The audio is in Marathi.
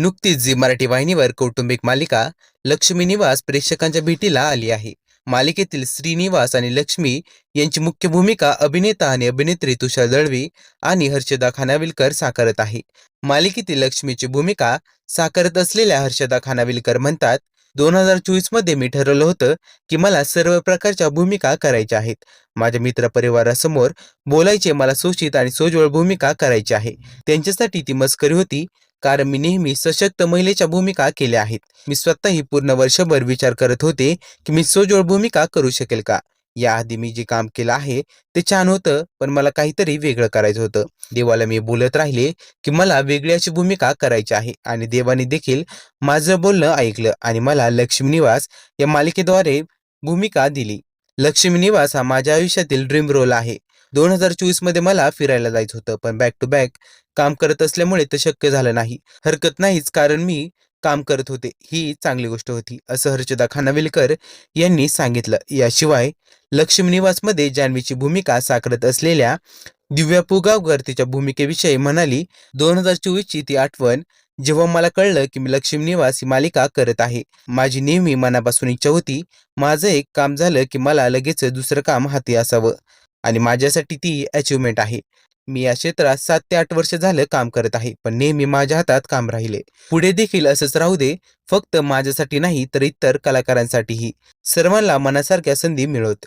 नुकतीच झी मराठी वाहिनीवर कौटुंबिक मालिका लक्ष्मी निवास प्रेक्षकांच्या भेटीला आली आहे. मालिकेतील श्रीनिवास आणि लक्ष्मी यांची मुख्य भूमिका अभिनेता आणि अभिनेत्री तुषार दळवी आणि हर्षदा खानाविलकर साकारत आहे. मालिकेतील लक्ष्मीची भूमिका साकारत असलेल्या हर्षदा खानाविलकर म्हणतात दोन हजार चोवीसमध्ये मी ठरवलं होतं की मला सर्व प्रकारच्या भूमिका करायच्या आहेत. माझ्या मित्रपरिवारासमोर बोलायचे मला सोचित आणि सोज्वळ भूमिका करायची आहे. त्यांच्यासाठी ती मस्करी होती. कारण मी नेहमी सशक्त महिलेच्या भूमिका केल्या आहेत. मी स्वतःही पूर्ण वर्षभर विचार करत होते की मी सोजोळ भूमिका करू शकेल का? याआधी मी जे काम केलं आहे ते छान होतं पण मला काहीतरी वेगळं करायचं होतं. देवाला मी बोलत राहिले की मला वेगळी अशी भूमिका करायची आहे आणि देवाने देखील माझं बोलणं ऐकलं आणि मला लक्ष्मी निवास या मालिकेद्वारे भूमिका दिली. लक्ष्मी निवास हा माझ्या आयुष्यातील ड्रीम रोल आहे. दोन हजार चोवीसमध्ये मला फिरायला जायचं होतं पण बॅक टू बॅक काम करत असल्यामुळे ते शक्य झालं नाही. हरकत नाहीच कारण मी काम करत होते. ही चांगली गोष्ट होती असं हर्षदा खानाविलकर यांनी सांगितलं. याशिवाय लक्ष्मीनिवासमध्ये जान्हवीची भूमिका साकारत असलेल्या दिव्या पुगावकर तिच्या भूमिकेविषयी म्हणाली दोन हजार चोवीसची ती आठवण जेव्हा मला कळलं की मी लक्ष्मी निवास ही मालिका करत आहे. माझी नेहमी मनापासून इच्छा होती माझं एक काम झालं की मला लगेच दुसरं काम हाती असावं आणि माझ्यासाठी ती अचिव्हमेंट आहे. मी या क्षेत्रात सात ते आठ वर्ष झालं काम करत आहे पण नेहमी माझ्या हातात काम राहिले. पुढे देखील असंच राहू दे फक्त माझ्यासाठी नाही तर इतर कलाकारांसाठीही. सर्वांना मनासारख्या संधी मिळत.